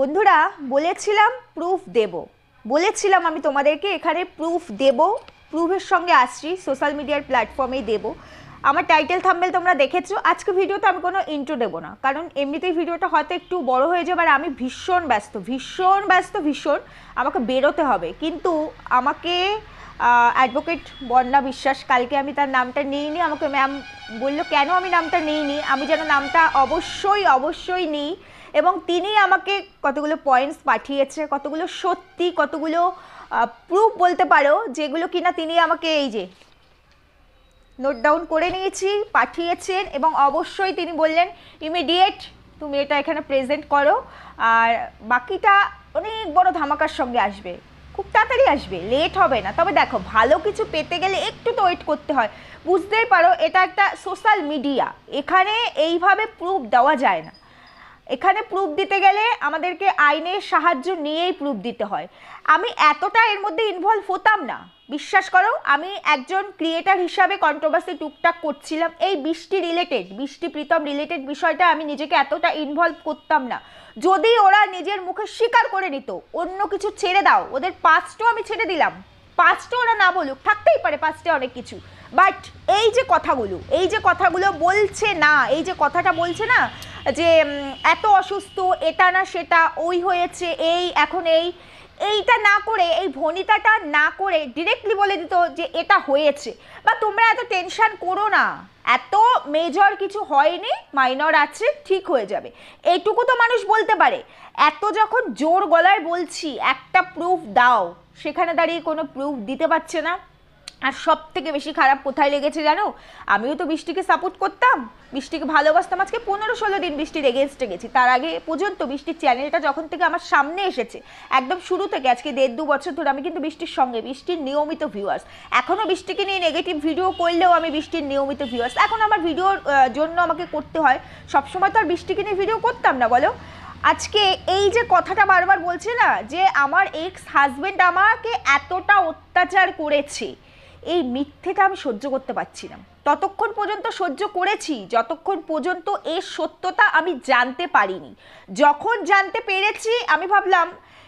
বন্ধুরা, বলেছিলাম প্রুফ দেব। বলেছিলাম আমি তোমাদেরকে এখানে প্রুফ দেব। প্রুফের সঙ্গে আসছি সোশ্যাল মিডিয়ার প্ল্যাটফর্মেই দেব। আমার টাইটেল থাম্বেল তোমরা দেখেছ। আজকে ভিডিওতে আমি কোনো ইন্ট্রো দেবো না। কারণ এমনিতেই ভিডিওটা হয়তো একটু বড় হয়ে যাবে আর আমি ভীষণ ব্যস্ত ভীষণ ব্যস্ত, ভীষণ আমাকে বেরোতে হবে। কিন্তু আমাকে অ্যাডভোকেট বন্যা বিশ্বাস, কালকে আমি তার নামটা নিইনি। আমাকে ম্যাম বলল, কেন আমি নামটা নিইনি? আমি যেন নামটা অবশ্যই অবশ্যই নিই। এবং তিনি আমাকে কতগুলো পয়েন্টস পাঠিয়েছে, কতগুলো সত্যি, কতগুলো প্রুফ বলতে পারো, যেগুলো কিনা তিনি আমাকে এই যে নোট ডাউন করে নিয়েছি, পাঠিয়েছেন এবং অবশ্যই তিনি বললেন ইমিডিয়েট তুমি এটা এখানে প্রেজেন্ট করো, আর বাকিটা অনেক বড় ধামাকার সঙ্গে আসবে, খুব তাড়াতাড়ি আসবে লেট হবে না। তবে দেখো, ভালো কিছু পেতে গেলে একটু তো ওয়েট করতে হয়। বুঝতেই পারো, এটা একটা সোশ্যাল মিডিয়া এখানে এইভাবে প্রুফ দেওয়া যায় না। এখানে প্রুফ দিতে গেলে আমাদেরকে আইনের সাহায্য নিয়েই প্রুফ দিতে হয়। আমি এতটা এর মধ্যে ইনভলভ হতাম না। বিশ্বাস করো, আমি একজন ক্রিয়েটার হিসাবে কন্ট্রোভার্সি টুকটাক করছিলাম। এই বৃষ্টি রিলেটেড বৃষ্টি প্রীতম রিলেটেড বিষয়টা আমি নিজেকে এতটা ইনভলভ করতাম না। যদি ওরা নিজের মুখে স্বীকার করে নিত, অন্য কিছু ছেড়ে দাও, ওদের পাঁচটাও আমি ছেড়ে দিলাম। পাঁচটা ওরা না বলুক, থাকতেই পারে পাঁচটা অনেক কিছু। বাট এই যে কথাগুলো, এই যে কথাগুলো বলছে না, এই যে কথাটা বলছে না যে এত অসুস্থ, এটা না সেটা, ওই হয়েছে, এই, এখন এই, এইটা না করে, এই ভনিতাটা না করে ডিরেক্টলি বলে দিত যে এটা হয়েছে। বা তোমরা এত টেনশান করো না। এত মেজর কিছু হয়নি মাইনর আছে, ঠিক হয়ে যাবে। এইটুকু তো মানুষ বলতে পারে। এত যখন জোর গলায় বলছি, একটা প্রুফ দাও। সেখানে দাঁড়িয়ে কোনো প্রুফ দিতে পারছে না। আর সব থেকে বেশি খারাপ কোথায় লেগেছে জানো? আমিও তো বৃষ্টিকে সাপোর্ট করতাম। বৃষ্টিকে ভালোবাসতাম। আজকে পনেরো ষোলো দিন বৃষ্টির এগেনস্টে গেছি। তার আগে পর্যন্ত বৃষ্টির চ্যানেলটা যখন থেকে আমার সামনে এসেছে, একদম শুরু থেকে আজকে দেড় দু বছর ধরে আমি কিন্তু বৃষ্টির সঙ্গে, বৃষ্টির নিয়মিত ভিউয়ার্স এখনও বৃষ্টিকে নিয়ে নেগেটিভ ভিডিও করলেও আমি বৃষ্টির নিয়মিত ভিউয়ার্স এখন আমার ভিডিওর জন্য আমাকে করতে হয়। সবসময় তো আর বৃষ্টিকে নিয়ে ভিডিও করতাম না, বলো? আজকে এই যে কথাটা বারবার বলছে না, যে আমার এক্স হাজবেন্ড আমাকে এতটা অত্যাচার করেছে। এই মিথ্যেটা আমি সহ্য করতে পারছি না। ততক্ষণ পর্যন্ত সহ্য করেছি, যতক্ষণ পর্যন্ত এর সত্যতা আমি জানতে পারিনি। যখন জানতে পেরেছি, আমি ভাবলাম,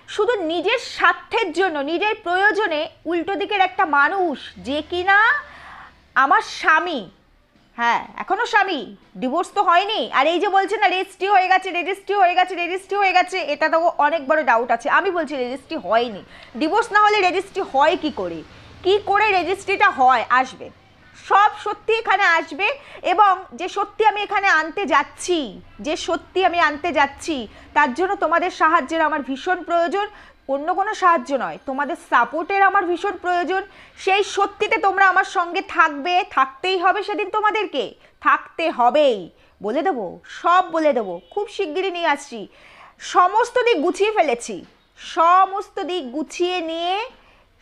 শুধু নিজের স্বার্থের জন্য, নিজের প্রয়োজনে উল্টো দিকের একটা মানুষ, যে কিনা আমার স্বামী হ্যাঁ এখনও স্বামী ডিভোর্স তো হয়নি। আর এই যে বলছে না রেজিস্ট্রি হয়ে গেছে রেজিস্ট্রি হয়ে গেছে রেজিস্ট্রি হয়ে গেছে, এটা তো অনেক বড় ডাউট আছে। আমি বলছি রেজিস্ট্রি হয়নি। ডিভোর্স না হলে রেজিস্ট্রি হয় কি করে? কি করে রেজিস্ট্রিটা হয় আসবে? সব সত্যি এখানে আসবে এবং যে সত্যি আমি এখানে আনতে যাচ্ছি, যে সত্যি আমি আনতে যাচ্ছি, তার জন্য তোমাদের সাহায্যের আমার ভীষণ প্রয়োজন। অন্য কোনো সাহায্য নয়, তোমাদের সাপোর্টের আমার ভীষণ প্রয়োজন। সেই সত্যিতে তোমরা আমার সঙ্গে থাকবে, থাকতেই হবে সেদিন তোমাদেরকে। থাকতে হবেই। বলে দেবো, সব বলে দেবো, খুব শিগগিরই নিয়ে আসছি। সমস্ত দিক গুছিয়ে ফেলেছি। সমস্ত দিক গুছিয়ে নিয়ে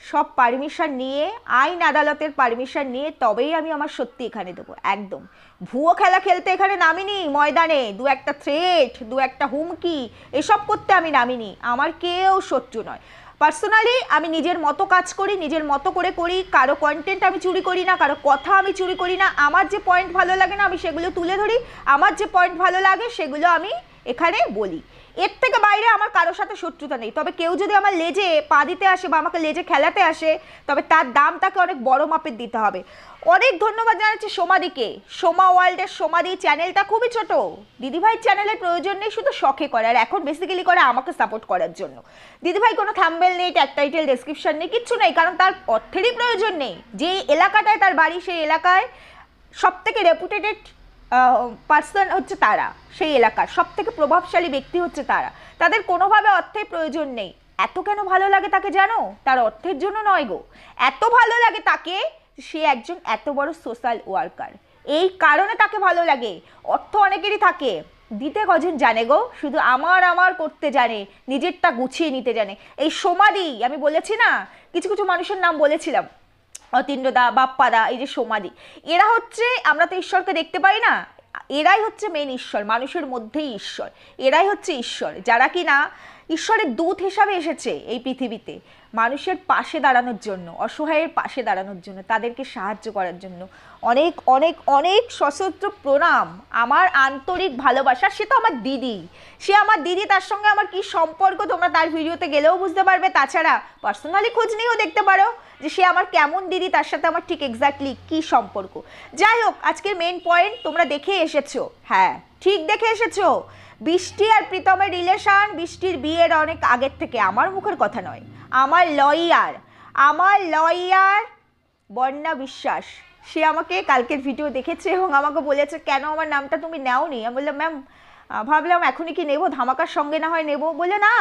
সব পারমিশন নিয়ে, আইন আদালতের পারমিশন নিয়ে তবেই আমি আমার সত্যি এখানে দেবো, একদম। ভুয়ো খেলা খেলতে এখানে নামিনি ময়দানে, দু একটা থ্রেট দু একটা হুমকি, এসব করতে আমি নামিনি, আমার কেউ শত্রু নয়। পার্সোনালি আমি নিজের মতো কাজ করি, নিজের মতো করে করি, কারও কন্টেন্ট আমি চুরি করি না, কারও কথা আমি চুরি করি না, আমার যে পয়েন্ট ভালো লাগে না, আমি সেগুলো তুলে ধরি, আমার যে পয়েন্ট ভালো লাগে, সেগুলো আমি এখানে বলি। এর থেকে বাইরে আমার কারোর সাথে শত্রুতা নেই। তবে কেউ যদি আমার লেজে পা দিতে আসে বা আমাকে লেজে খেলাতে আসে, তবে তার দাম তাকে অনেক বড় মাপের দিতে হবে। অনেক ধন্যবাদ জানাচ্ছি সোমাদিকে। সোমা ওয়ার্ল্ডের সোমাদি চ্যানেলটা খুবই ছোট। দিদিভাই চ্যানেলের প্রয়োজন নেই, শুধু শখে করে। আর এখন বেসিক্যালি করে আমাকে সাপোর্ট করার জন্য। দিদিভাই, কোনো থাম্বেল নেই ট্যাগ টাইটেল ডেসক্রিপশন নেই, কিচ্ছু নেই। কারণ তার অর্থেরই প্রয়োজন নেই। যে এলাকাটায় তার বাড়ি, সেই এলাকায় সব থেকে রেপুটেটেড পার্সন হচ্ছে তারা, সেই এলাকার। সব থেকে প্রভাবশালী ব্যক্তি হচ্ছে তারা। তাদের কোনোভাবে অর্থের প্রয়োজন নেই। এত কেন ভালো লাগে তাকে জানো? তার অর্থের জন্য নয় গো। এত ভালো লাগে তাকে সে একজন এত বড় সোশ্যাল ওয়ার্কার এই কারণে তাকে ভালো লাগে। অর্থ অনেকেরই থাকে। দিতে কজন জানে গো? শুধু আমার আমার করতে জানে, নিজেরটা গুছিয়ে নিতে জানে। এই সমাধি আমি বলেছি না? কিছু কিছু মানুষের নাম বলেছিলাম। অতীন্দ্রদা, বাপ্পাদা, এই যে সমাধি এরা হচ্ছে, আমরা তো ঈশ্বরকে দেখতে পাই না, এরাই হচ্ছে মেন ঈশ্বর, মানুষের মধ্যেই ঈশ্বর, এরাই হচ্ছে ঈশ্বর, যারা কি না ঈশ্বরের দূত হিসাবে এসেছে এই পৃথিবীতে, মানুষের পাশে দাঁড়ানোর জন্য, অসহায়ের পাশে দাঁড়ানোর জন্য, তাদেরকে সাহায্য করার জন্য অনেক অনেক অনেক সশস্ত্র প্রণাম। আমার আন্তরিক ভালোবাসা, সে তো আমার দিদি। সে আমার দিদি, তার সঙ্গে আমার কি সম্পর্ক? তোমরা তার ভিডিওতে গেলেও বুঝতে পারবে। তাছাড়া পার্সোনালি খোঁজ নিয়েও দেখতে পারো যে সে আমার কেমন দিদি, তার সাথে আমার ঠিক এক্স্যাক্টলি কি সম্পর্ক। যাই হোক, আজকের মেন পয়েন্ট তোমরা দেখে এসেছ। হ্যাঁ ঠিক দেখে এসেছ। বৃষ্টি আর প্রীতমের রিলেশন বৃষ্টির বিয়ের অনেক আগের থেকে আমার মুখের কথা নয়। আমার লয়ার আমার লয়ার বন্যা বিশ্বাস। সে আমাকে কালকের ভিডিও দেখেছে এবং আমাকে বলেছে, কেন আমার নামটা তুমি নেওনি? আমি বললাম, ম্যাম ভাবলাম এখনই কি নেব? ধামাকার সঙ্গে না হয় নেব? বলে না,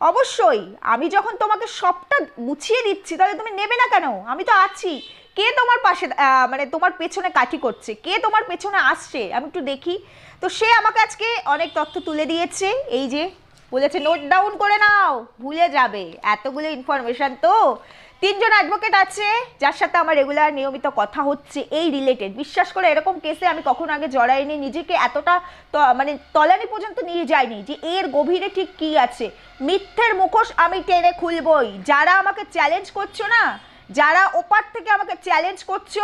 অবশ্যই। আমি যখন তোমাকে সবটা গুছিয়ে দিচ্ছি, তাহলে তুমি নেবে না কেন? আমি তো আছি। কে তোমার পাশে মানে তোমার পেছনে কাঠি করছে? কে তোমার পেছনে আসছে? আমি একটু দেখি। তো সে আমাকে আজকে অনেক তথ্য তুলে দিয়েছে। এই যে, বলেছে, নোট ডাউন করে নাও, ভুলে যাবে। এতগুলো ইনফরমেশন তো তিনজন অ্যাডভোকেট আছে, যার সাথে আমার রেগুলার নিয়মিত কথা হচ্ছে, এই রিলেটেড বিশ্বাস করে, এরকম কেসে আমি কখনো আগে জড়াইনি, নিজেকে এতটা মানে তলানি পর্যন্ত নিয়ে যাইনি যে এর গভীরে ঠিক কি আছে। মিথ্যের মুখোশ আমি টেনে খুলবই। যারা আমাকে চ্যালেঞ্জ করছ না, যারা ওপার থেকে আমাকে চ্যালেঞ্জ করছ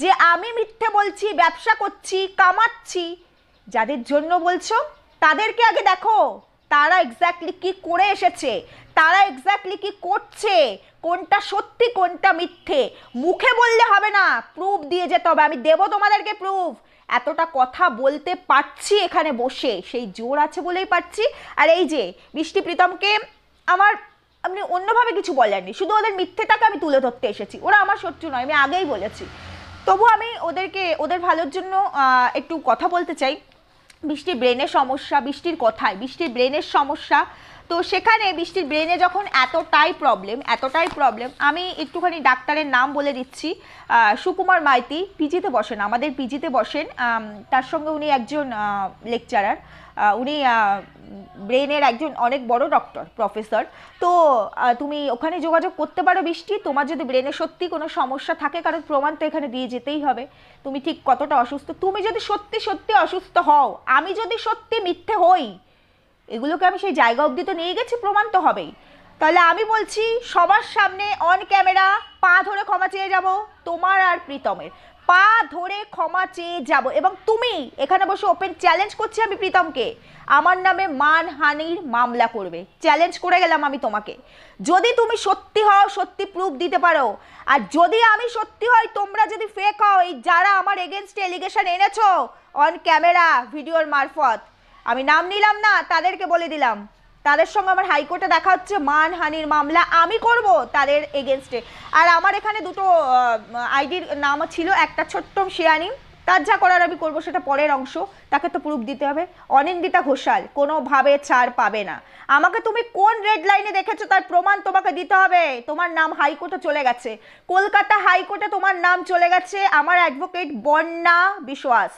যে আমি মিথ্যে বলছি, ব্যবসা করছি, কামাচ্ছি, যাদের জন্য বলছো, তাদেরকে আগে দেখো। তারা এক্স্যাক্টলি কি করে এসেছে? তারা এক্স্যাক্টলি কি করছে? কোনটা সত্যি, কোনটা মিথ্যে? মুখে বললে হবে না প্রুফ দিয়ে যেতে হবে। আমি দেবো তোমাদেরকে প্রুফ এতটা কথা বলতে পারছি এখানে বসে। সেই জোর আছে বলেই পারছি। আর এই যে বৃষ্টি প্রীতমকে আমার আপনি অন্যভাবে কিছু বলেননি। শুধু ওদের মিথ্যেটাকে আমি তুলে ধরতে এসেছি। ওরা আমার শত্রু নয়, আমি আগেই বলেছি। তবু আমি ওদেরকে, ওদের ভালোর জন্য একটু কথা বলতে চাই। বৃষ্টির ব্রেনের সমস্যা বৃষ্টির কথায় বৃষ্টির ব্রেনের সমস্যা তো সেখানে বৃষ্টির ব্রেনে যখন এতটাই প্রবলেম এতটাই প্রবলেম আমি একটুখানি ডাক্তারের নাম বলে দিচ্ছি সুকুমার মাইতি, পিজিতে বসেন, আমাদের পিজিতে বসেন তার সঙ্গে উনি একজন লেকচারার উনি ব্রেনের একজন অনেক বড় ডক্টর প্রফেসর তো তুমি ওখানে যোগাযোগ করতে পারো বৃষ্টি, তোমার যদি ব্রেনে সত্যি কোনো সমস্যা থাকে, কারণ প্রমাণ তো এখানে দিয়ে যেতেই হবে, তুমি ঠিক কতটা অসুস্থ, তুমি যদি সত্যি সত্যি অসুস্থ হও, আমি যদি সত্যি মিথ্যে হই এগুলোকে আমি সেই জায়গা অবধি তো নিয়ে গেছি, প্রমাণ তো হবেই। তাহলে আমি বলছি, সবার সামনে অন ক্যামেরা পা ধরে ক্ষমা চেয়ে যাব, তোমার আর প্রীতমের। পা ধরে ক্ষমা চেয়ে যাব, এবং তুমি এখানে বসে ওপেন চ্যালেঞ্জ করছি আমি প্রীতমকে। আমার নামে মানহানির মামলা করবে। চ্যালেঞ্জ করে গেলাম আমি তোমাকে। যদি তুমি সত্যি হও, সত্যি প্রুফ দিতে পারো। আর যদি আমি সত্যি হই, তোমরা যদি ফেক হও, এই যারা আমার এগেনস্টে এলিগেশন এনেছো অন ক্যামেরা ভিডিওর মারফত আমি নাম নিলাম না, তাদেরকে বলে দিলাম। তাদের সঙ্গে আমার হাইকোর্টে দেখা হচ্ছে, মানহানির মামলা আমি করব তাদের এগেনস্টে আর আমার এখানে দুটো আইডির নাম ছিল, একটা ছোট্ট শিয়ানি, তার যা করার আমি করব সেটা পরের অংশ, তাকে তো প্রুফ দিতে হবে। অনিন্দিতা ঘোষাল কোনোভাবে ছাড় পাবে না। আমাকে তুমি কোন রেড লাইনে দেখেছ তার প্রমাণ তোমাকে দিতে হবে? তোমার নাম হাইকোর্টে চলে গেছে। কলকাতা হাইকোর্টে তোমার নাম চলে গেছে। আমার অ্যাডভোকেট বন্যা বিশ্বাস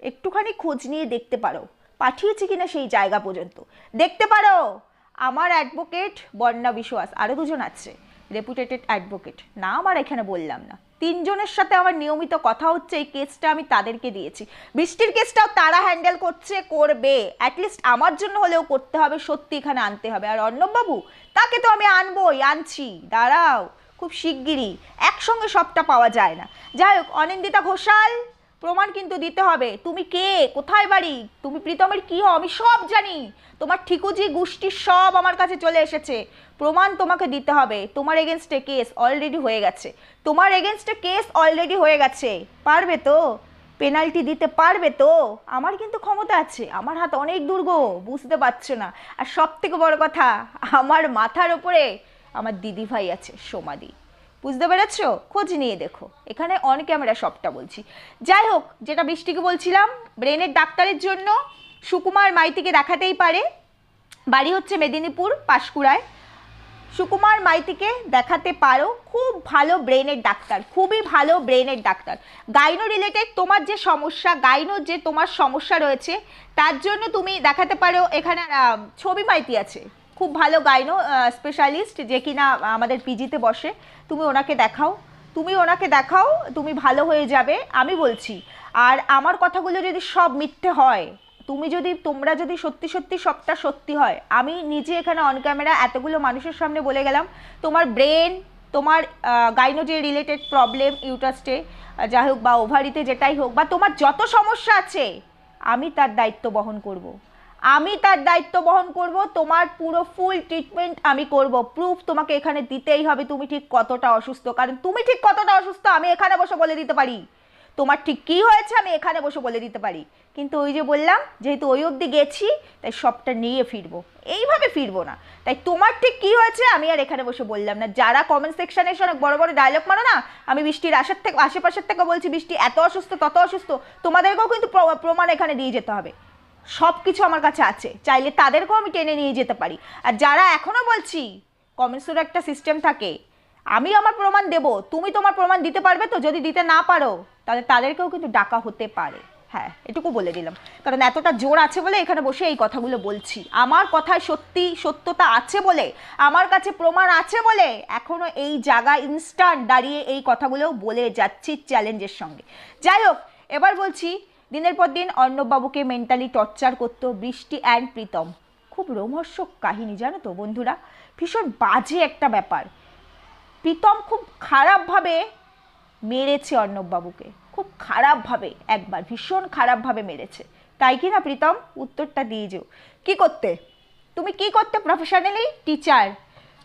একটুখানি খোঁজ নিয়ে দেখতে পারো। পাঠিয়েছি কিনা সেই জায়গা পর্যন্ত। দেখতে পারো, আমার অ্যাডভোকেট বন্যা বিশ্বাস আরও দুজন আছে। রেপুটেটেড অ্যাডভোকেট না আমার এখানে বললাম না। তিনজনের সাথে আমার নিয়মিত কথা হচ্ছে, এই কেসটা আমি তাদেরকে দিয়েছি। বৃষ্টির কেসটাও তারা হ্যান্ডেল করছে, করবে। অ্যাটলিস্ট আমার জন্য হলেও করতে হবে, সত্যি এখানে আনতে হবে। আর অর্ণববাবু, তাকে তো আমি আনবই, আনছি। দাঁড়াও, খুব শিগগিরই। একসঙ্গে সবটা পাওয়া যায় না। যাই হোক, অনিন্দিতা ঘোষাল প্রমাণ কিন্তু দিতে হবে। তুমি কে? কোথায় বাড়ি? তুমি প্রীতমের কি হও? আমি সব জানি। তোমার ঠিকুজি গোষ্ঠীর সব আমার কাছে চলে এসেছে। প্রমাণ তোমাকে দিতে হবে। তোমার এগেনস্টে কেস অলরেডি হয়ে গেছে। তোমার এগেনস্টে কেস অলরেডি হয়ে গেছে। পারবে তো? পেনাল্টি দিতে পারবে তো? আমার কিন্তু ক্ষমতা আছে। আমার হাত অনেক দুর্গ বুঝতে পারছ না। আর সব থেকে বড় কথা, আমার মাথার ওপরে আমার দিদি ভাই আছে, সোমাদি। বুঝতে পেরেছ? খোঁজ নিয়ে দেখো। এখানে অন ক্যামেরা সবটা বলছি। যাই হোক, যেটা বৃষ্টিকে বলছিলাম ব্রেনের ডাক্তারের জন্য সুকুমার মাইতিকে দেখাতেই পারে। বাড়ি হচ্ছে মেদিনীপুর, পাঁশকুড়ায়। সুকুমার মাইতিকে দেখাতে পারো। খুব ভালো ব্রেনের ডাক্তার, খুবই ভালো ব্রেনের ডাক্তার। গাইনো রিলেটেড তোমার যে সমস্যা গাইনোর যে তোমার সমস্যা রয়েছে, তার জন্য তুমি দেখাতে পারো। এখানে ছবি মাইতি আছে। খুব ভালো গাইনো স্পেশালিস্ট যে কিনা আমাদের পিজিতে বসে। তুমি ওনাকে দেখাও। তুমি ওনাকে দেখাও, তুমি ভালো হয়ে যাবে, আমি বলছি। আর আমার কথাগুলো যদি সব মিথ্যে হয়, তুমি যদি, তোমরা যদি সত্যি সত্যি সবটা সত্যি হয়, আমি নিজে এখানে অন ক্যামেরা এতগুলো মানুষের সামনে বলে গেলাম, তোমার ব্রেন তোমার গাইনো যে রিলেটেড প্রবলেম ইউটাস্টে যাই হোক বা ওভারিতে যেটাই হোক, বা তোমার যত সমস্যা আছে, আমি তার দায়িত্ব বহন করব। আমি তার দায়িত্ব বহন করব, তোমার পুরো ফুল ট্রিটমেন্ট আমি করব। প্রুফ তোমাকে এখানে দিতেই হবে তুমি ঠিক কতটা অসুস্থ। কারণ তুমি ঠিক কতটা অসুস্থ আমি এখানে বসে বলে দিতে পারি। তোমার ঠিক কী হয়েছে আমি এখানে বসে বলে দিতে পারি। কিন্তু ওই যে বললাম, যেহেতু ওই অবধি গেছি, তাই সবটা নিয়ে ফিরবো। এইভাবে ফিরবো না। তাই তোমার ঠিক কী হয়েছে আমি আর এখানে বসে বললাম না। যারা কমেন্ট সেকশানে এসে অনেক বড় বড় ডায়লগ মারো না, আমি বৃষ্টির আশের থেকে, আশেপাশের থেকে বলছি, বৃষ্টি এত অসুস্থ, তত অসুস্থ, তোমাদেরকেও কিন্তু প্র- প্রমাণ এখানে দিয়ে যেতে হবে। সব কিছু আমার কাছে আছে। চাইলে তাদেরকেও আমি টেনে নিয়ে যেতে পারি। আর যারা এখনও বলছি, কমেন্টসেরও একটা সিস্টেম থাকে, আমি আমার প্রমাণ দেব, তুমি তোমার প্রমাণ দিতে পারবে তো? যদি দিতে না পারো, তাহলে তাদেরকেও কিন্তু ডাকা হতে পারে। হ্যাঁ এটুকু বলে দিলাম। কারণ এতটা জোর আছে বলে এখানে বসে এই কথাগুলো বলছি। আমার কথায় সত্যি সত্যতা আছে বলে, আমার কাছে প্রমাণ আছে বলে এখনও এই জায়গায় ইনস্ট্যান্ট দাঁড়িয়ে এই কথাগুলোও বলে যাচ্ছি চ্যালেঞ্জের সঙ্গে। যাই হোক, এবার বলছি দিনের পর দিন অর্ণববাবুকে মেন্টালি টর্চার করতো বৃষ্টি অ্যান্ড প্রীতম। খুব রোমহর্ষক কাহিনী জানো তো বন্ধুরা। ভীষণ বাজে একটা ব্যাপার। প্রীতম খুব খারাপভাবে মেরেছে অর্ণববাবুকে। খুব খারাপভাবে, একবার ভীষণ খারাপভাবে মেরেছে। তাই কি না প্রীতম? উত্তরটা দিয়ে যেও। কি করতে? তুমি কি করতে প্রফেশনালি টিচার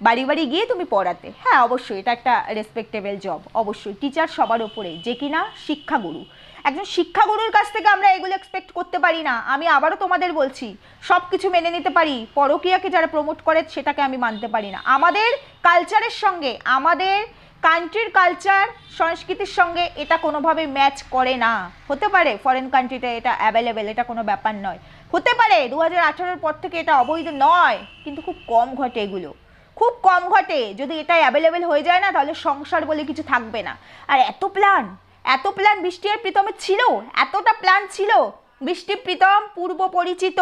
বাড়ি বাড়ি গিয়ে তুমি পড়াতে। হ্যাঁ অবশ্যই, এটা একটা রেসপেক্টেবল জব অবশ্যই টিচার সবার ওপরে, যে কিনা শিক্ষাগুরু। একজন শিক্ষাগুরুর কাছ থেকে আমরা এগুলো এক্সপেক্ট করতে পারি না। আমি আবারও তোমাদের বলছি সব কিছু মেনে নিতে পারি, পরকীয়াকে যারা প্রমোট করে সেটাকে আমি মানতে পারি না। আমাদের কালচারের সঙ্গে, আমাদের কান্ট্রির কালচার সংস্কৃতির সঙ্গে এটা কোনোভাবে ম্যাচ করে না। হতে পারে ফরেন কান্ট্রিতে এটা অ্যাভেলেবেল এটা কোনো ব্যাপার নয়। হতে পারে দু হাজার পর থেকে এটা অবৈধ নয়, কিন্তু খুব কম ঘটে এগুলো। খুব কম ঘটে। যদি এটা অ্যাভেলেবেল হয়ে যায় না, তাহলে সংসার বলে কিছু থাকবে না। আর এত প্ল্যান এত প্ল্যান বৃষ্টি আর প্রীতমের ছিল? এতটা প্ল্যান ছিল? বৃষ্টি প্রীতম পূর্ব পরিচিত।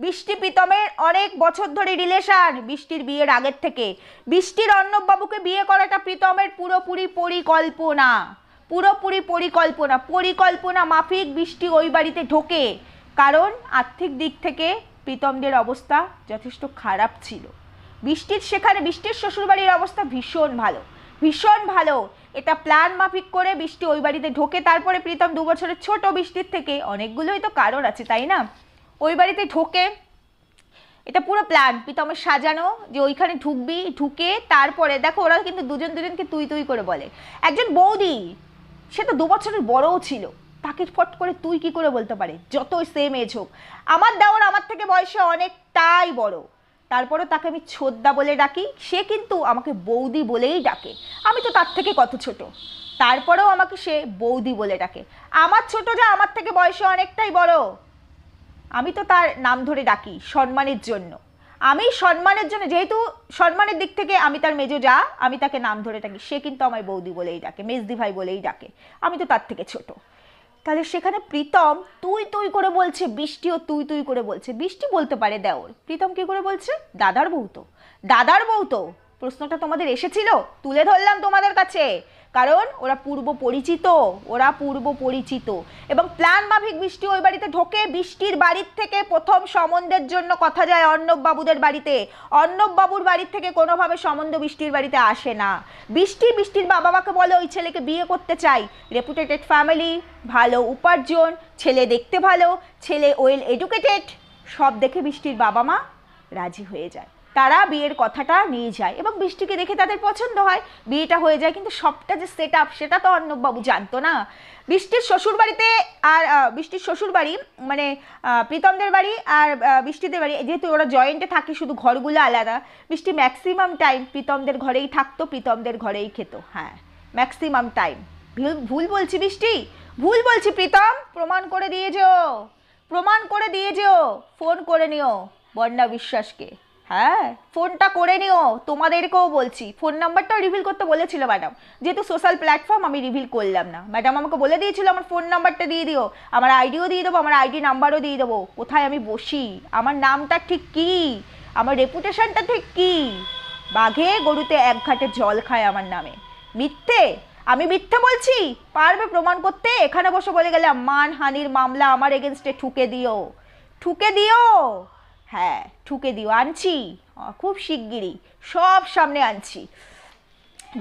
বৃষ্টি প্রীতমের অনেক বছর ধরে রিলেশন বৃষ্টির বিয়ের আগের থেকে। বৃষ্টির অর্ণববাবুকে বিয়ে করাটা প্রীতমের পুরোপুরি পরিকল্পনা। পুরোপুরি পরিকল্পনা। পরিকল্পনা মাফিক বৃষ্টি ওই বাড়িতে ঢোকে। কারণ আর্থিক দিক থেকে প্রীতমদের অবস্থা যথেষ্ট খারাপ ছিল। বৃষ্টির সেখানে বৃষ্টির শ্বশুরবাড়ির অবস্থা ভীষণ ভালো। ভীষণ ভালো। এটা প্ল্যান মাফিক করে বৃষ্টি ওই বাড়িতে ঢোকে, তারপরে প্রীতম দু বছরের ছোট বৃষ্টির থেকে অনেকগুলোই তো কারণ আছে, তাই না? ওই বাড়িতে ঢোকে, এটা পুরো প্ল্যান, প্রীতমের সাজানো, যে ওইখানে ঢুকবি, ঢুকে তারপরে, দেখো ওরা কিন্তু দুজন দুজনকে তুই তুই করে বলে। একজন বৌদি, সে তো দু বছরের বড়ও ছিল, তাকে ফট করে তুই কি করে বলতে পারে? যতই সেম এজ হোক, আমার দেওয়ার, আমার থেকে বয়সে অনেকটাই বড়। তারপরে তাকে আমি ছোদ্দা বলে ডাকি। সে কিন্তু আমাকে বৌদি বলেই ডাকে। আমি তো তার থেকে কত ছোট? তারপরেও আমাকে সে বৌদি বলে ডাকে। আমার ছোট যা আমার থেকে বয়সে অনেকটাই বড়। আমি তো তার নাম ধরে ডাকি, সম্মানের জন্য। আমি সম্মানের জন্য, যেহেতু সম্মানের দিক থেকে আমি তার মেজো যা, আমি তাকে নাম ধরে ডাকি। সে কিন্তু আমায় বৌদি বলেই ডাকে মেজদি ভাই বলেই ডাকে। আমি তো তার থেকে ছোট। তাহলে সেখানে প্রীতম তুই তুই করে বলছে, বৃষ্টিও তুই তুই করে বলছে। বৃষ্টি বলতে পারে দেওর। প্রীতম কি করে বলছে? দাদার বউ তো। দাদার বউ তো। প্রশ্নটা তোমাদের এসেছিল? তুলে ধরলাম তোমাদের কাছে। কারণ ওরা পূর্ব পরিচিত, ওরা পূর্ব পরিচিত। এবং প্ল্যান মাফিক বৃষ্টি ওই বাড়িতে ঢোকে, বৃষ্টির বাড়ির থেকে প্রথম সম্বন্ধের জন্য কথা যায় বাবুদের বাড়িতে। বাবুর বাড়ির থেকে কোনোভাবে সম্বন্ধ বৃষ্টির বাড়িতে আসে না। বৃষ্টি, বৃষ্টির বাবা মাকে বলে, ওই ছেলেকে বিয়ে করতে চাই। রেপুটেটেড ফ্যামিলি ভালো উপার্জন, ছেলে দেখতে ভালো, ছেলে ওয়েল এডুকেটেড সব দেখে বৃষ্টির বাবা মা রাজি হয়ে যায়। তারা বিয়ের কথাটা নিয়ে যায় এবং বৃষ্টিকে দেখে তাদের পছন্দ হয়। বিয়েটা হয়ে যায় কিন্তু সবটা যে সেট আপ সেটা তো অর্ণববাবু জানতো না। বৃষ্টির শ্বশুর বাড়িতে আর বৃষ্টির শ্বশুর বাড়ি মানে প্রীতমদের বাড়ি আর বৃষ্টিদের বাড়ি, যেহেতু ওরা জয়েন্টে থাকে শুধু ঘরগুলো আলাদা, বৃষ্টি ম্যাক্সিমাম টাইম প্রীতমদের ঘরেই থাকতো, প্রীতমদের ঘরেই খেত। হ্যাঁ ম্যাক্সিমাম টাইম ভুল বলছি বৃষ্টি? ভুল বলছি প্রীতম, প্রমাণ করে দিয়ে যেও। প্রমাণ করে দিয়ে যেও। ফোন করে নিও বন্যা বিশ্বাসকে। হ্যাঁ ফোনটা করে নিও, তোমাদেরকেও বলছি। ফোন নাম্বারটাও রিভিল করতে বলেছিল ম্যাডাম যেহেতু সোশ্যাল প্ল্যাটফর্ম আমি রিভিল করলাম না। ম্যাডাম আমাকে বলে দিয়েছিল, আমার ফোন নাম্বারটা দিয়ে দিও, আমার আইডিও দিয়ে দেবো, আমার আইডি নাম্বারও দিয়ে দেবো। কোথায় আমি বসি? আমার নামটা ঠিক কি? আমার রেপুটেশনটা ঠিক কি? বাঘে গরুতে এক ঘাটে জল খায় আমার নামে। মিথ্যে? আমি মিথ্যে বলছি? পারবে প্রমাণ করতে? এখানে বসে বলে গেলাম মানহানির মামলা আমার এগেনস্টে ঠুকে দিও। ঠুকে দিও! হ্যাঁ ঠুকে দিও। আনছি। খুব শিগগিরই। সব সামনে আনছি।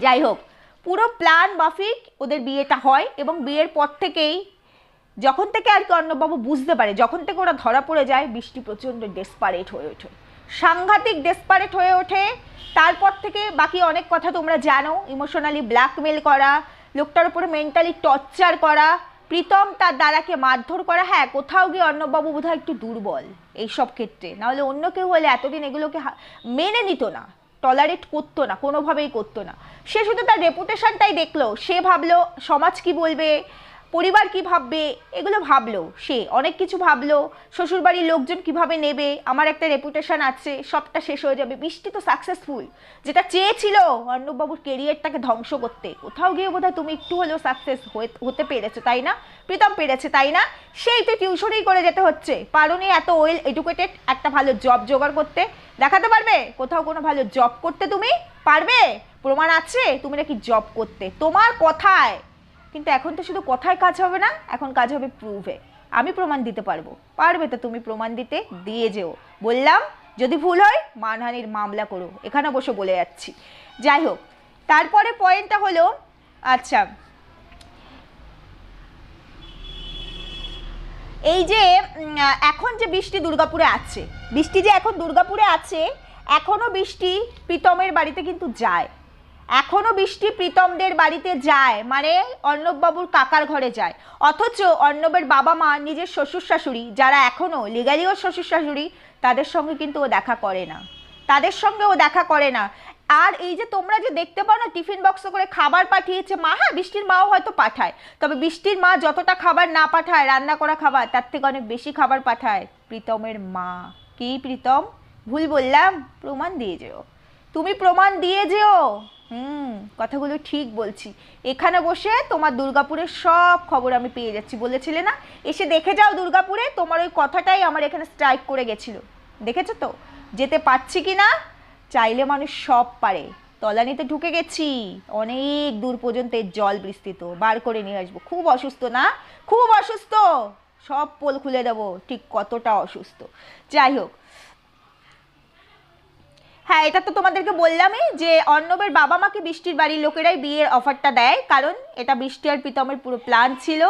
যাই হোক, পুরো প্ল্যান মাফিক, ওদের বিয়েটা হয় এবং বিয়ের পর থেকেই যখন থেকে আর কি অর্ণববাবু বুঝতে পারে, যখন থেকে ওরা ধরা পড়ে যায়, বৃষ্টি প্রচণ্ড ডেসপারেট হয়ে ওঠে। সাংঘাতিক ডেসপারেট হয়ে ওঠে। তারপর থেকে বাকি অনেক কথা তোমরা জানো। ইমোশনালি ব্ল্যাকমেল করা, লোকটার উপরে মেন্টালি টর্চার করা, প্রীতম তার দাদাকে মারধর করা। হ্যাঁ কোথাও গিয়ে অর্ণববাবু বোধহয় একটু দুর্বল। এইসব ক্ষেত্রে। নাহলে অন্য কেউ হলে এতদিন এগুলোকে মেনে নিত না টলারেট করতো না, কোনোভাবেই করতো না। সে শুধু তার রেপুটেশনটাই দেখল, সে ভাবলো, সমাজ কি বলবে? পরিবার কি ভাববে? এগুলো ভাবলো সে। অনেক কিছু ভাবলো। শ্বশুরবাড়ির লোকজন কীভাবে নেবে? আমার একটা রেপুটেশন আছে, সবটা শেষ হয়ে যাবে। বৃষ্টি তো সাকসেসফুল যেটা চেয়েছিল অর্ণববাবুর কেরিয়ারটাকে ধ্বংস করতে। কোথাও গিয়ে বোধহয় তুমি একটু হলেও সাকসেস হতে পেরেছ, তাই না? প্রীতম পেরেছে, তাই না? সেই তো টিউশনই করে যেতে হচ্ছে। পারোনি এত ওয়েল এডুকেটেড একটা ভালো জব জোগাড় করতে। দেখাতে পারবে? কোথাও কোনো ভালো জব করতে তুমি? পারবে? প্রমাণ আছে? তুমি নাকি জব করতে। তোমার কথায় কিন্তু এখন তো শুধু কথায় কাজ হবে না, এখন কাজ হবে প্রুভে আমি প্রমাণ দিতে পারব। পারবে তো তুমি প্রমাণ দিতে, দিয়ে যেও। বললাম, যদি ভুল হয়, মানহানির মামলা করো। এখানে বসে বলে যাচ্ছি। যাই হোক, তারপরে পয়েন্টটা হলো আচ্ছা এই যে এখন যে বৃষ্টি দুর্গাপুরে আছে, বৃষ্টি যে এখন দুর্গাপুরে আছে, এখনও বৃষ্টি প্রীতমের বাড়িতে কিন্তু যায়। এখনও বৃষ্টি প্রীতমদের বাড়িতে যায় মানে অর্ণববাবুর কাকার ঘরে যায়। অথচ অর্ণবের বাবা মা নিজের শ্বশুর শাশুড়ি, যারা এখনও লিগালিও শ্বশুর শাশুড়ি, তাদের সঙ্গে কিন্তু ও দেখা করে না। তাদের সঙ্গে ও দেখা করে না। আর এই যে তোমরা যে দেখতে পাও না, টিফিন বক্সে করে খাবার পাঠিয়েছে, মা হ্যাঁ বৃষ্টির মাও হয়তো পাঠায়। তবে বৃষ্টির মা যতটা খাবার না পাঠায়, রান্না করা খাবার, তার থেকে অনেক বেশি খাবার পাঠায় প্রীতমের মা। কি প্রীতম? ভুল বললাম? প্রমাণ দিয়ে যেও। তুমি প্রমাণ দিয়ে যেও। হুম, কথাগুলো ঠিক বলছি। এখানে বসে তোমার দুর্গাপুরের সব খবর আমি পেয়ে যাচ্ছি, বলেছিলে না? এসে দেখে যাও দুর্গাপুরে, তোমার ওই কথাটাই আমার এখানে স্ট্রাইক করে গেছিল। দেখেছ তো? যেতে পারছি কি না? চাইলে মানুষ সব পারে। তলানিতে ঢুকে গেছি। অনেক দূর পর্যন্ত জল বিস্তৃত। বার করে নিয়ে আসব। খুব অসুস্থ না? খুব অসুস্থ! সব পোল খুলে দেবো। ঠিক কতটা অসুস্থ। যাই হোক হ্যাঁ এটা তো তোমাদেরকে বললামই যে অর্ণবের বাবা মাকে বৃষ্টির বাড়ির লোকেরাই বিয়ের অফারটা দেয়? কারণ এটা বৃষ্টি আর প্রীতমের পুরো প্ল্যান ছিল।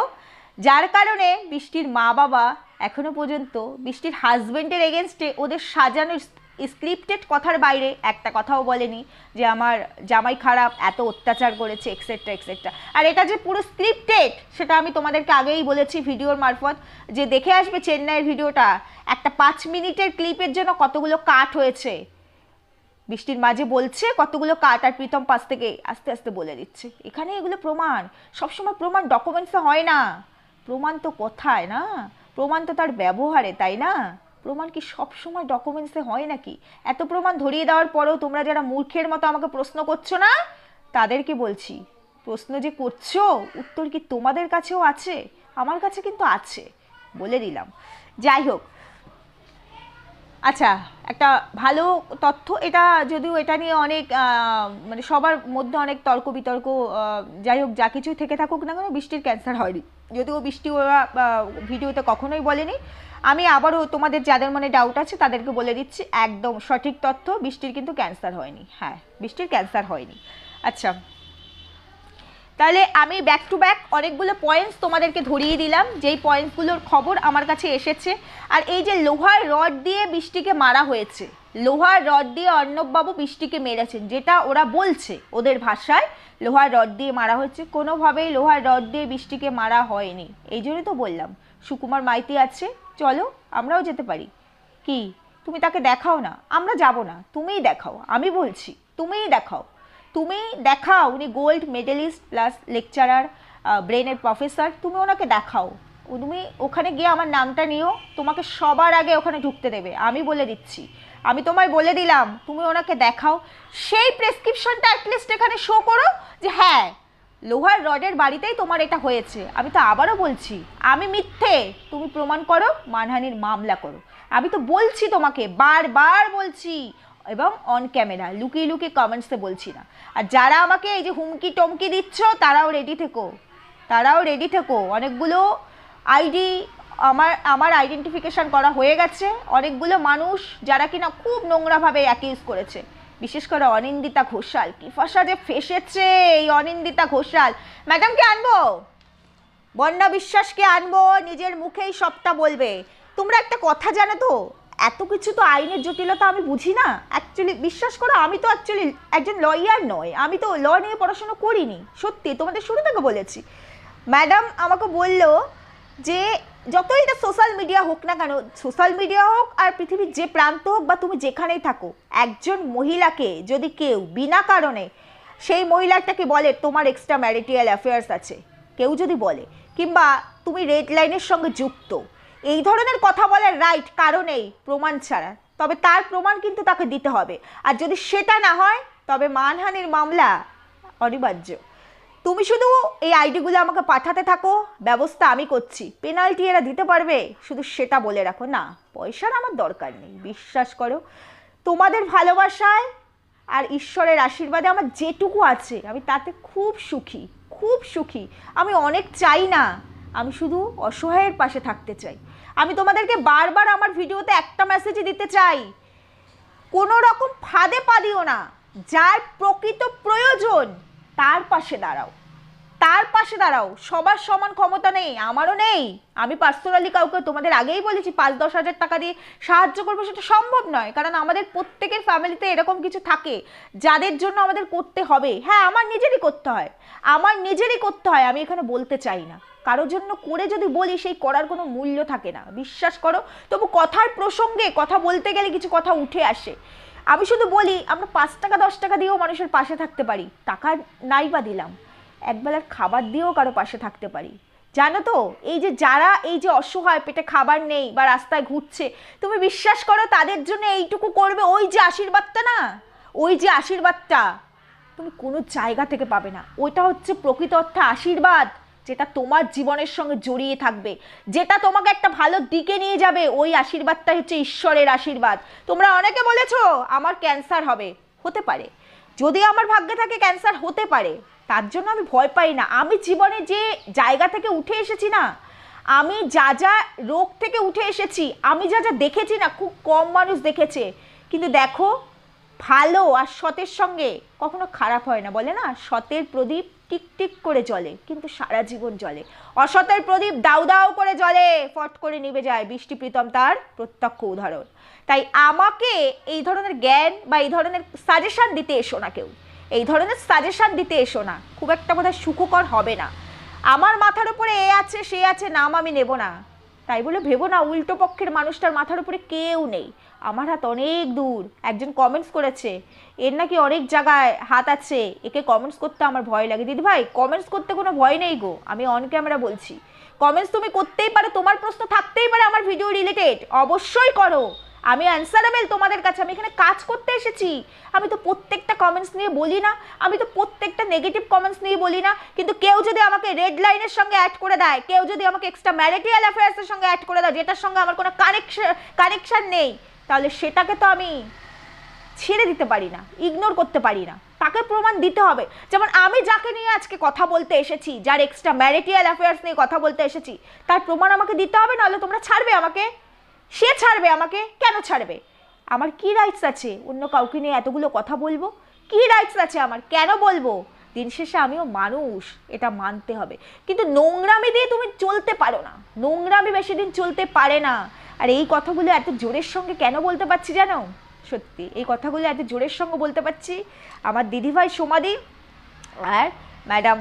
যার কারণে বৃষ্টির মা বাবা এখনও পর্যন্ত বৃষ্টির হাজবেন্ডের এগেনস্টে ওদের সাজানো স্ক্রিপ্টেড কথার বাইরে একটা কথাও বলেনি যে আমার জামাই খারাপ, এত অত্যাচার করেছে এক্সেট্রা এক্সেট্রা আর এটা যে পুরো স্ক্রিপ্টেড সেটা আমি তোমাদেরকে আগেই বলেছি ভিডিওর মারফত, যে দেখে আসবে চেন্নাইয়ের ভিডিওটা, একটা পাঁচ মিনিটের ক্লিপের জন্য কতগুলো কাট হয়েছে। বৃষ্টির মাঝে বলছে, কতগুলো কাট আর প্রীতম পাশ থেকে আস্তে আস্তে বলে দিচ্ছে। এখানে এগুলো প্রমাণ। সবসময় প্রমাণ ডকুমেন্টসে হয় না। প্রমাণ তো কোথায় না? প্রমাণ তো তার ব্যবহারে, তাই না? প্রমাণ কি সবসময় ডকুমেন্টসে হয় নাকি? এত প্রমাণ ধরিয়ে দেওয়ার পরেও তোমরা যারা মূর্খের মতো আমাকে প্রশ্ন করছ না, তাদেরকে বলছি, প্রশ্ন যে করছ, উত্তর কি তোমাদের কাছেও আছে? আমার কাছে কিন্তু আছে। বলে দিলাম। যাই হোক আচ্ছা একটা ভালো তথ্য, এটা যদিও এটা নিয়ে অনেক মানে সবার মধ্যে অনেক তর্ক বিতর্ক যাই হোক, যা কিছু থেকে থাকুক না কেন, বৃষ্টির ক্যান্সার হয়নি। যদিও বৃষ্টি ওরা ভিডিওতে কখনোই বলেনি। আমি আবারও তোমাদের যাদের মনে ডাউট আছে, তাদেরকে বলে দিচ্ছি, একদম সঠিক তথ্য, বৃষ্টির কিন্তু ক্যান্সার হয়নি। হ্যাঁ বৃষ্টির ক্যান্সার হয়নি। আচ্ছা। তাহলে আমি ব্যাক টু ব্যাক অনেকগুলো পয়েন্টস তোমাদেরকে ধরিয়ে দিলাম। যেই পয়েন্টসগুলোর খবর আমার কাছে এসেছে। আর এই যে লোহার রড দিয়ে বৃষ্টিকে মারা হয়েছে, লোহার রড দিয়ে অর্ণববাবু বৃষ্টিকে মেরেছেন, যেটা ওরা বলছে ওদের ভাষায়, লোহার রড দিয়ে মারা হয়েছে। কোনোভাবেই লোহার রড দিয়ে বৃষ্টিকে মারা হয়নি। এই জন্যই তো বললাম, সুকুমার মাইতি আছে, চলো আমরাও যেতে পারি। কি? তুমি তাকে দেখাও না? আমরা যাব না। তুমিই দেখাও, আমি বলছি, তুমিই দেখাও। তুমি দেখাও, উনি গোল্ড মেডেলিস্ট প্লাস লেকচারার ব্রেনের প্রফেসর তুমি ওনাকে দেখাও। তুমি ওখানে গিয়ে আমার নামটা নিও, তোমাকে সবার আগে ওখানে ঢুকতে দেবে, আমি বলে দিচ্ছি। আমি তোমায় বলে দিলাম, তুমি ওনাকে দেখাও। সেই প্রেসক্রিপশনটা অ্যাটলিস্ট এখানে শো করো যে হ্যাঁ লোহার রডের বাড়িতেই তোমার এটা হয়েছে। আমি তো আবারও বলছি, আমি মিথ্যে, তুমি প্রমাণ করো, মানহানির মামলা করো। আমি তো বলছি তোমাকে, বারবার বলছি এবং অন ক্যামেরা লুকিয়ে লুকিয়ে কমেন্টসে বলছি না। আর যারা আমাকে এই যে হুমকি টমকি দিচ্ছ, তারাও রেডি থেকো। তারাও রেডি থেকো। অনেকগুলো আইডি আমার আমার আইডেন্টিফিকেশন করা হয়ে গেছে। অনেকগুলো মানুষ যারা কিনা খুব নোংরাভাবে অ্যাকিউজ করেছে। বিশেষ করে অনিন্দিতা ঘোষাল। কি ফাঁসা যে ফেসেছে এই অনিন্দিতা ঘোষাল। ম্যাডামকে আনব? বন্যা বিশ্বাসকে আনব? নিজের মুখেই সবটা বলবে। তোমরা একটা কথা জানো তো? এত কিছু তো আইনের জটিলতা আমি বুঝি না। অ্যাকচুয়ালি বিশ্বাস করো, আমি তো অ্যাকচুয়ালি একজন লয়ার নয় আমি তো ল নিয়ে পড়াশোনা করিনি। সত্যি, তোমাদের শুরু থেকে বলেছি। ম্যাডাম আমাকে বলল যে, যতই এটা সোশ্যাল মিডিয়া হোক না কেন সোশ্যাল মিডিয়া হোক আর পৃথিবীর যে প্রান্ত হোক বা তুমি যেখানেই থাকো, একজন মহিলাকে যদি কেউ বিনা কারণে, সেই মহিলাটাকে বলে, তোমার এক্সট্রা ম্যারিটিয়াল অ্যাফেয়ার্স আছে। কেউ যদি বলে, কিংবা তুমি রেড লাইনের সঙ্গে যুক্ত এই ধরনের কথা বলার রাইট কারণেই প্রমাণ ছাড়া। তবে তার প্রমাণ কিন্তু তাকে দিতে হবে। আর যদি সেটা না হয়, তবে মানহানির মামলা অনিবার্য। তুমি শুধু এই আইডিগুলো আমাকে পাঠাতে থাকো, ব্যবস্থা আমি করছি। পেনাল্টি এরা দিতে পারবে, শুধু সেটা বলে রাখো। না, পয়সার আমার দরকার নেই, বিশ্বাস করো। তোমাদের ভালোবাসায় আর ঈশ্বরের আশীর্বাদে আমার যেটুকু আছে, আমি তাতে খুব সুখী খুব সুখী। আমি অনেক চাই না, আমি শুধু অসহায়ের পাশে থাকতে চাই। আমি তোমাদেরকে বারবার আমার ভিডিওতে একটা মেসেজই দিতে চাই। কোনো রকম ফাঁদে পা দিও না। যার প্রকৃত প্রয়োজন, তার পাশে দাঁড়াও। তার পাশে দাঁড়াও। সবার সমান ক্ষমতা নেই, আমারও নেই। আমি পার্সোনালি কাউকে তোমাদের আগেই বলেছি, পাঁচ দশ হাজার টাকা দিয়ে সাহায্য করব সেটা সম্ভব নয়। কারণ আমাদের প্রত্যেকের ফ্যামিলিতে এরকম কিছু থাকে, যাদের জন্য আমাদের করতে হবে। হ্যাঁ আমার নিজেরই করতে হয়। আমার নিজেরই করতে হয়, আমি এখানে বলতে চাই না। কারোর জন্য করে যদি বলি, সেই করার কোনো মূল্য থাকে না। বিশ্বাস করো, তবু কথার প্রসঙ্গে কথা বলতে গেলে কিছু কথা উঠে আসে। আমি শুধু বলি, আমরা পাঁচ টাকা, দশ টাকা দিয়েও মানুষের পাশে থাকতে পারি। টাকা নাই বা দিলাম, একবেলার খাবার দিয়েও কারও পাশে থাকতে পারি। জানো তো, এই যে যারা, এই যে অসহায়, পেটে খাবার নেই বা রাস্তায় ঘুরছে, তুমি বিশ্বাস করো, তাদের জন্য এইটুকু করবে ওই যে আশীর্বাদটা না? ওই যে আশীর্বাদটা, তুমি কোনো জায়গা থেকে পাবে না। ওইটা হচ্ছে প্রকৃত অর্থে আশীর্বাদ। যেটা তোমার জীবনের সঙ্গে জড়িয়ে থাকবে, যেটা তোমাকে একটা ভালো দিকে নিয়ে যাবে, ওই আশীর্বাদটা হচ্ছে ঈশ্বরের আশীর্বাদ। তোমরা অনেকে বলেছ, আমার ক্যান্সার হবে। হতে পারে। যদি আমার ভাগ্যে থাকে ক্যান্সার হতে পারে, তার জন্য আমি ভয় পাই না। আমি জীবনে যে জায়গা থেকে উঠে এসেছি না, আমি যা যা রোগ থেকে উঠে এসেছি, আমি যা যা দেখেছি না, খুব কম মানুষ দেখেছে। কিন্তু দেখো, ভালো আর সতের সঙ্গে কখনো খারাপ হয় না, বলে না? সতের প্রদীপ টিক টিক করে জ্বলে, কিন্তু সারা জীবন জ্বলে। অসতের প্রদীপ দাউ দাউ করে জ্বলে, ফট করে নিভে যায় বৃষ্টি প্রীতম তার প্রত্যক্ষ উদাহরণ। তাই আমাকে এই ধরনের জ্ঞান বা এই ধরনের সাজেশান দিতে এসো না কেউ। এই ধরনের সাজেশান দিতে এসো না। খুব একটা বোধহয় সুখকর হবে না। আমার মাথার উপরে এ আছে, সে আছে, নাম আমি নেব না। তাই বলে ভেবো না, উল্টো পক্ষের মানুষটার মাথার উপরে কেউ নেই। আমার হাত অনেক দূর, একজন কমেন্টস করেছে, এর নাকি অনেক জায়গায় হাত আছে, একে কমেন্টস করতে আমার ভয় লাগে। দিদি ভাই কমেন্টস করতে কোনো ভয় নেই গো, আমি অন ক্যামেরা বলছি। কমেন্টস তুমি করতেই পারো, তোমার প্রশ্ন থাকতেই পারে আমার ভিডিও রিলেটেড অবশ্যই করো। আমি অ্যান্সারেবেল তোমাদের কাছে, আমি এখানে কাজ করতে এসেছি। আমি তো প্রত্যেকটা কমেন্টস নিয়ে বলি না, আমি তো প্রত্যেকটা নেগেটিভ কমেন্টস নিয়ে বলি না, কিন্তু কেউ যদি আমাকে রেড লাইনের সঙ্গে অ্যাড করে দেয়, কেউ যদি আমাকে এক্সট্রা ম্যারিটিয়াল অ্যাফেয়ার্সের সঙ্গে অ্যাড করে দেয়, যেটার সঙ্গে আমার কোনো কানেকশন কানেকশান নেই তাহলে সেটাকে তো আমি ছেড়ে দিতে পারি না ইগনোর করতে পারি না। তাকে প্রমাণ দিতে হবে। যেমন আমি যাকে নিয়ে আজকে কথা বলতে এসেছি, যার এক্সট্রা ম্যারিটিয়াল অ্যাফেয়ার্স নিয়ে কথা বলতে এসেছি, তার প্রমাণ আমাকে দিতে হবে, নাহলে তোমরা ছাড়বে আমাকে? সে ছাড়বে আমাকে? কেন ছাড়বে? আমার কি রাইটস আছে? অন্য কাউকে নিয়ে এতগুলো কথা বলব? কি রাইটস আছে আমার? কেন বলব? দিন শেষে আমিও মানুষ, এটা মানতে হবে। কিন্তু নোংরামি দিয়ে তুমি চলতে পারো না। নোংরামি বেশি দিন চলতে পারে না। আর এই কথাগুলো এত জোরের সঙ্গে কেন বলতে পারছি জানো? সত্যি, এই কথাগুলো এত জোরের সঙ্গে বলতে পারছি আমার দিদিভাই সমাধি আর ম্যাডাম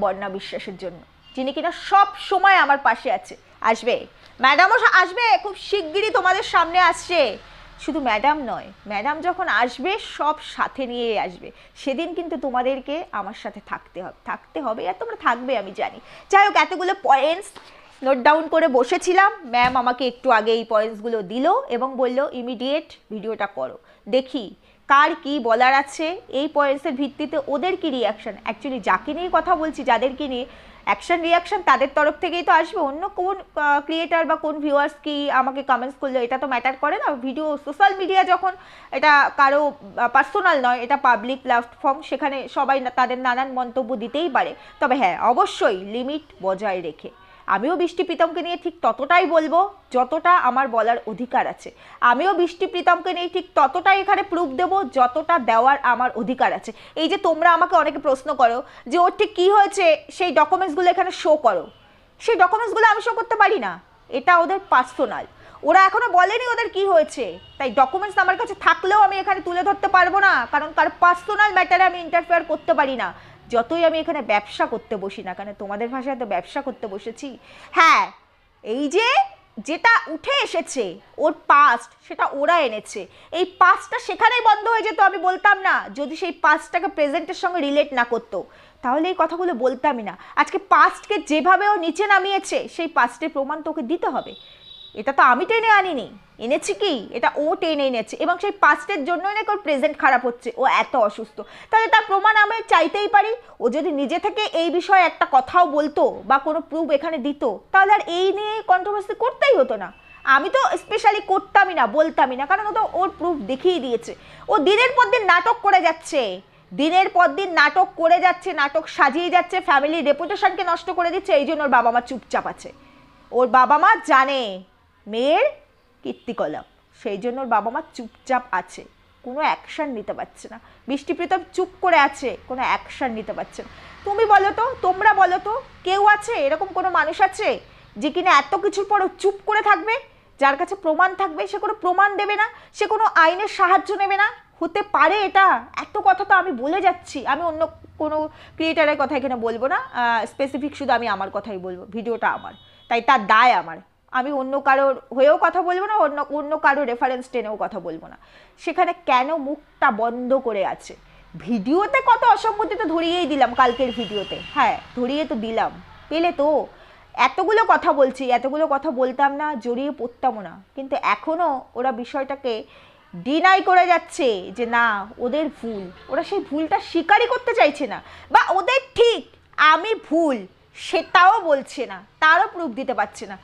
বর্ণা বিশ্বাসের জন্য, যিনি কিনা সব সময় আমার পাশে আছে। আসবে? ম্যাডামও আসবে? খুব শিগগিরই তোমাদের সামনে আসছে। শুধু ম্যাডাম নয়, ম্যাডাম যখন আসবে, সব সাথে নিয়ে আসবে। সেদিন কিন্তু তোমাদেরকে আমার সাথে থাকতে হবে থাকতে হবে, আর তোমরা থাকবে আমি জানি। যাই হোক, এতগুলো পয়েন্টস নোট ডাউন করে বসেছিলাম। ম্যাম আমাকে একটু আগে এই পয়েন্টসগুলো দিল এবং বলল ইমিডিয়েট ভিডিওটা করো। দেখি কার কি বলার আছে। এই পয়েন্টসের ভিত্তিতে ওদের কি রিয়াকশান অ্যাকচুয়ালি যাকে নিয়ে কথা বলছি, যাদেরকে নিয়ে অ্যাকশন রিয়াকশন তাদের তরফ থেকেই তো আসবে। অন্য কোন ক্রিয়েটার বা কোন ভিউয়ার্স কি আমাকে কমেন্টস করল, এটা তো ম্যাটার করে না। ভিডিও সোশ্যাল মিডিয়া যখন এটা কারও পার্সোনাল নয়, এটা পাবলিক প্ল্যাটফর্ম সেখানে সবাই তাদের নানান মন্তব্য দিতেই পারে। তবে হ্যাঁ অবশ্যই লিমিট বজায় রেখে। আমিও বৃষ্টি প্রীতমকে নিয়ে ঠিক ততটাই বলব যতটা আমার বলার অধিকার আছে। আমিও বৃষ্টি প্রীতমকে নিয়ে ঠিক ততটাই এখানে প্রুফ দেবো যতটা দেওয়ার আমার অধিকার আছে। এই যে তোমরা আমাকে অনেকে প্রশ্ন করো যে ওর ঠিক কী হয়েছে, সেই ডকুমেন্টসগুলো এখানে শো করো। সেই ডকুমেন্টসগুলো আমি শো করতে পারি না। এটা ওদের পার্সোনাল ওরা এখনও বলেনি ওদের কি হয়েছে। তাই ডকুমেন্টস আমার কাছে থাকলেও আমি এখানে তুলে ধরতে পারব না। কারণ তার পার্সোনাল ম্যাটারে আমি ইন্টারফেয়ার করতে পারি না। যতই আমি এখানে ব্যবসা করতে বসি না কেন, তোমাদের ভাষায় তো ব্যবসা করতে বসেছি। হ্যাঁ এই যে যেটা উঠে এসেছে, ওর পাস্ট সেটা ওরা এনেছে। এই পাস্টটা সেখানেই বন্ধ হয়ে যেত, আমি বলতাম না। যদি সেই পাস্টটাকে প্রেজেন্টের সঙ্গে রিলেট না করতো, তাহলে এই কথাগুলো বলতামই না। আজকে পাস্টকে যেভাবে ও নিচে নামিয়েছে, সেই পাস্টের প্রমাণ তোকে দিতে হবে। এটা তো আমি টেনে আনিনি। এনেছি কি? এটা ও টেনে এনেছে। এবং সেই পাস্টের জন্যই নাকি ওর প্রেজেন্ট খারাপ হচ্ছে। ও এত অসুস্থ। তাহলে তার প্রমাণ আমি চাইতেই পারি। ও যদি নিজে থেকে এই বিষয়ে একটা কথাও বলতো বা কোনো প্রুফ এখানে দিত, তাহলে আর এই নিয়ে কন্ট্রোভার্সি করতেই হতো না। আমি তো স্পেশালি করতামই না, বলতামই না। কারণ ও তো ওর প্রুফ দেখিয়ে দিয়েছে। ও দিনের পর দিন নাটক করে যাচ্ছে। দিনের পর দিন নাটক করে যাচ্ছে, নাটক সাজিয়ে যাচ্ছে ফ্যামিলির রেপুটেশনকে নষ্ট করে দিচ্ছে, এই জন্য ওর বাবা মা চুপচাপ আছে। ওর বাবা মা জানে। মেয়ের কীর্তিকলাপ সেই জন্য ওর বাবা মা চুপচাপ আছে। কোনো অ্যাকশন নিতে পারছে না। বৃষ্টি প্রীতম চুপ করে আছে, কোনো অ্যাকশন নিতে পারছে না। তুমি বলো তো, তোমরা বলো তো, কেউ আছে? এরকম কোনো মানুষ আছে যে কিনা এত কিছুর পরও চুপ করে থাকবে? যার কাছে প্রমাণ থাকবে, সে কোনো প্রমাণ দেবে না? সে কোনো আইনের সাহায্য নেবে না? হতে পারে এটা? এত কথা তো আমি বলে যাচ্ছি। আমি অন্য কোনো ক্রিয়েটারের কথা এখানে বলব না। স্পেসিফিক শুধু আমি আমার কথাই বলব। ভিডিওটা আমার। তাই তার দায় আমার। আমি অন্য কারোর হয়েও কথা বলব না, অন্য অন্য কারও রেফারেন্স টেনেও কথা বলব না। সেখানে কেন মুখটা বন্ধ করে আছে? ভিডিওতে কত অসম্মতি তো ধরিয়েই দিলাম কালকের ভিডিওতে। হ্যাঁ ধরিয়ে তো দিলাম। পেলে তো। এতগুলো কথা বলছি, এতগুলো কথা বলতাম না, জড়িয়ে পড়তামও না। কিন্তু এখনও ওরা বিষয়টাকে ডিনাই করে যাচ্ছে যে না, ওদের ভুল। ওরা সেই ভুলটা স্বীকারই করতে চাইছে না। বা ওদের ঠিক, আমি ভুল, সেটাও বলছে না। তারও প্রুফ দিতে পারছে না।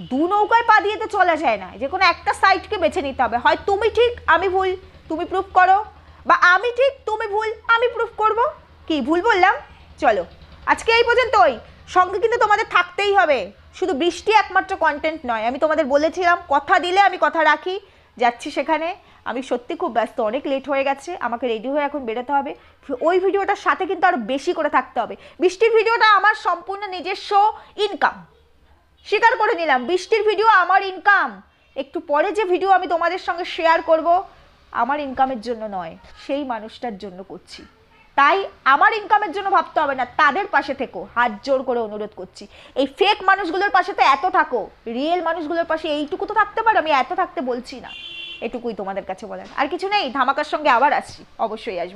দু নৌকায় পা দিয়ে তো চলা যায় না। যে কোনো একটা সাইডকে বেছে নিতে হবে। হয় তুমি ঠিক, আমি ভুল, তুমি প্রুফ করো। বা আমি ঠিক, তুমি ভুল, আমি প্রুফ করব। কি, ভুল বললাম? চলো, আজকে এই পর্যন্তই। সঙ্গে কিন্তু তোমাদের থাকতেই হবে। শুধু বৃষ্টি একমাত্র কন্টেন্ট নয়। আমি তোমাদের বলেছিলাম, কথা দিলে আমি কথা রাখি। যাচ্ছি সেখানে। আমি সত্যি খুব ব্যস্ত, অনেক লেট হয়ে গেছে। আমাকে রেডি হয়ে এখন বেরোতে হবে। ওই ভিডিওটার সাথে কিন্তু আরও বেশি করে থাকতে হবে। বৃষ্টির ভিডিওটা আমার সম্পূর্ণ নিজস্ব ইনকাম স্বীকার করে নিলাম, বৃষ্টির ভিডিও আমার ইনকাম একটু পরে যে ভিডিও আমি তোমাদের সঙ্গে শেয়ার করব, আমার ইনকামের জন্য নয়, সেই মানুষটার জন্য করছি। তাই আমার ইনকামের জন্য ভাবতে হবে না, তাদের পাশে থেকো, হাত জোর করে অনুরোধ করছি। এই ফেক মানুষগুলোর পাশে তো এত থাকো রিয়েল মানুষগুলোর পাশে এইটুকু তো থাকতে পারো, আমি এত থাকতে বলছি না। এটুকুই তোমাদের কাছে বলার। আর কিছু নেই, ধামাকার সঙ্গে আবার আসছি, অবশ্যই আসবে।